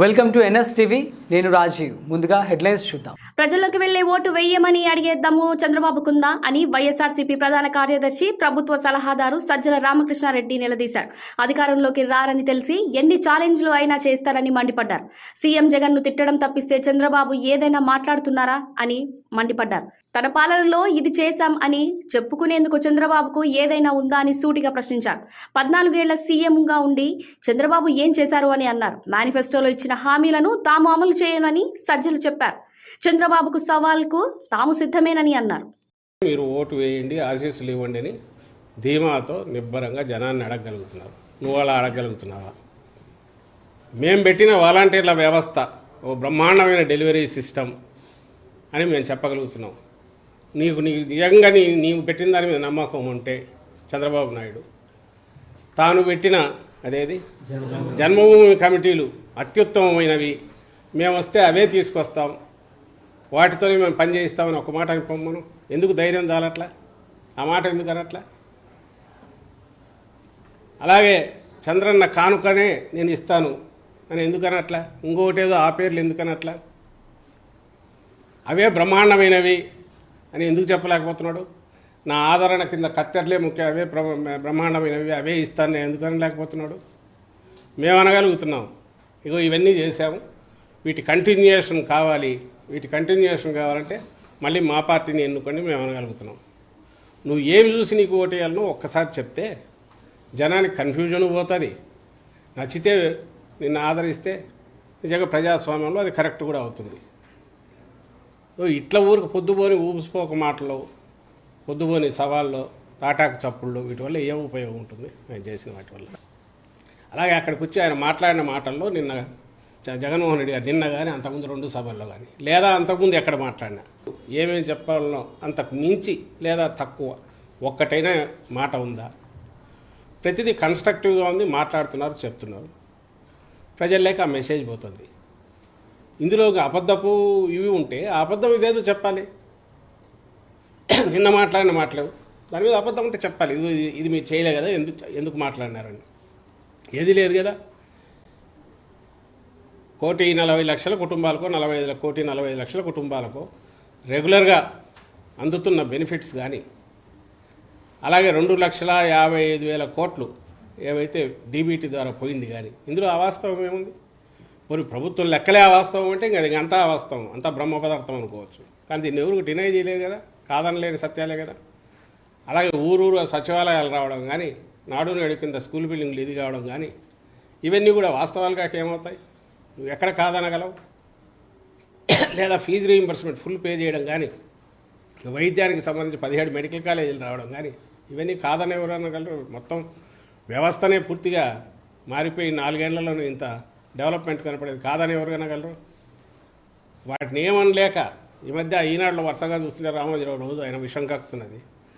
Welcome to NS TV. నేను రాజీవ్. ముందుగా headlines చూద్దాం. ప్రజల్లోకి వెళ్ళే ఓటు వేయమని అడిగేద్దాము చంద్రబాబుకుందా అని వైఎస్ఆర్సీపీ ప్రధాన కార్యదర్శి ప్రభుత్వ సలహాదారు సజ్జల రామకృష్ణారెడ్డి నిలదీశారు. అధికారంలోకి రారని తెలిసి ఎన్ని ఛాలెంజ్లు అయినా చేస్తారని మండిపడ్డారు. సీఎం జగన్ను తిట్టడం తప్పిస్తే చంద్రబాబు ఏదైనా మాట్లాడుతున్నారా అని మండిపడ్డారు. తన పాలనలో ఇది చేశాం అని చెప్పుకునేందుకు చంద్రబాబుకు ఏదైనా ఉందా అని సూటిగా ప్రశ్నించారు. పద్నాలుగేళ్ళ సీఎంగా ఉండి చంద్రబాబు ఏం చేశారు అని అన్నారు. మేనిఫెస్టోలో ఇచ్చిన హామీలను తాము అమలు చేయనని సజ్జలు చెప్పారు. చంద్రబాబుకు సవాల్కు తాము సిద్ధమేనని అన్నారు. మీరు ఓటు వేయండి ఆశీస్సులు ఇవ్వండి అని ధీమాతో నిబ్బరంగా జనాన్ని అడగగలుగుతున్నారు. నువ్వు అలా అడగగలుగుతున్నావా? మేము పెట్టిన వాలంటీర్ల వ్యవస్థ ఓ బ్రహ్మాండమైన డెలివరీ సిస్టమ్ అని మేము చెప్పగలుగుతున్నాం. నీకు నీకు నిజంగా నీ నీవు పెట్టిన దాని మీద నమ్మకం ఉంటే చంద్రబాబు నాయుడు తాను పెట్టిన అదేది? జన్మభూమి కమిటీలు అత్యుత్తమమైనవి. మేము వస్తే అవే తీసుకొస్తాం. వాటితోనే మేము పని చేయిస్తామని ఒక మాట అని పొమ్మను ఎందుకు ధైర్యం చాలట్లా ఆ మాట ఎందుకు అనట్లా? అలాగే చంద్రన్న కానుకనే నేను ఇస్తాను అని ఎందుకు అనట్లా? ఇంకొకటి ఆ పేర్లు ఎందుకు అనట్లా? అవే బ్రహ్మాండమైనవి అని ఎందుకు చెప్పలేకపోతున్నాడు? నా ఆదరణ కింద కత్తెరలే ముఖ్య. అవే బ్రహ్మాండమైనవి అవే ఇస్తాను నేను ఎందుకు అనలేకపోతున్నాడు? మేము అనగలుగుతున్నాం ఇగో ఇవన్నీ చేశాము. వీటి కంటిన్యూయేషన్ కావాలి. వీటి కంటిన్యూయేషన్ కావాలంటే మళ్ళీ మా పార్టీని ఎన్నుకొని మేము అనగలుగుతున్నాం. నువ్వు ఏమి చూసి నీకు ఓటేయాలనో ఒక్కసారి చెప్తే జనానికి కన్ఫ్యూజన్ పోతుంది. నచ్చితే నిన్ను ఆదరిస్తే నిజంగా ప్రజాస్వామ్యంలో అది కరెక్ట్ కూడా అవుతుంది. ఇట్లా ఊరికి పొద్దుపోని ఊపిసిపోక మాటలు పొద్దుపోని సవాళ్ళు తాటాకు చప్పుళ్ళు వీటి వల్ల ఏం ఉపయోగం ఉంటుంది? మేము చేసిన వాటి వల్ల. అలాగే అక్కడికి వచ్చి ఆయన మాట్లాడిన మాటల్లో నిన్న జ- జగన్మోహన్ రెడ్డి గారు నిన్న కానీ అంతకుముందు రెండు సభల్లో కానీ లేదా అంతకుముందు ఎక్కడ మాట్లాడినా. ఏమేమి చెప్పాలనో అంతకు మించి లేదా తక్కువ ఒక్కటైనా మాట ఉందా? ప్రతిదీ కన్స్ట్రక్టివ్గా ఉంది మాట్లాడుతున్నారు చెప్తున్నారు. ప్రజల్లోకి ఆ మెసేజ్ పోతుంది. ఇందులో అబద్ధపు ఇవి ఉంటే ఆ అబద్ధం ఇదేదో చెప్పాలి. నిన్న మాట్లాడిన మాటలు దాని మీద అబద్ధం ఉంటే చెప్పాలి. ఇది ఇది- ఇది మీరు చేయలే కదా ఎందుకు ఎందుకు మాట్లాడినారని. ఏది లేదు కదా? కోటి నలభై లక్షల కుటుంబాలకు నలభై ఐదు కోటి నలభై ఐదు లక్షల కుటుంబాలకు రెగ్యులర్గా అందుతున్న బెనిఫిట్స్ కానీ అలాగే రెండు లక్షల యాభై ఐదు వేల కోట్లు ఏవైతే డీబీటీ ద్వారా పోయింది కానీ ఇందులో అవాస్తవం ఏముంది? మరి ప్రభుత్వం లెక్కలే అవాస్తవం అంటే ఇంకా అది అంతా అవాస్తవం అంతా బ్రహ్మ పదార్థం అనుకోవచ్చు. కానీ దీన్ని ఎవరికి డినై చేయలేదు కదా? కాదనలేని సత్యాలే కదా? అలాగే ఊరూరు సచివాలయాలు రావడం కానీ నాడు నేడు కింద స్కూల్ బిల్డింగ్లు ఇది కావడం కానీ ఇవన్నీ కూడా వాస్తవాలుగా ఏమవుతాయి? నువ్వు ఎక్కడ కాదనగలవు? లేదా ఫీజు రీయింబర్స్మెంట్ ఫుల్ పే చేయడం కానీ వైద్యానికి సంబంధించి పదిహేడు మెడికల్ కాలేజీలు రావడం కానీ ఇవన్నీ కాదని ఎవరనగలరు మొత్తం వ్యవస్థనే పూర్తిగా మారిపోయి నాలుగేళ్ళలోనే ఇంత డెవలప్మెంట్ కనపడేది కాదని ఎవరు అనగలరు? వాటిని ఏమనలేక ఈ మధ్య ఈనాడులో వరుసగా చూస్తుంటే రామోజీరావు రోజు ఆయన విషం కక్కుతున్నది.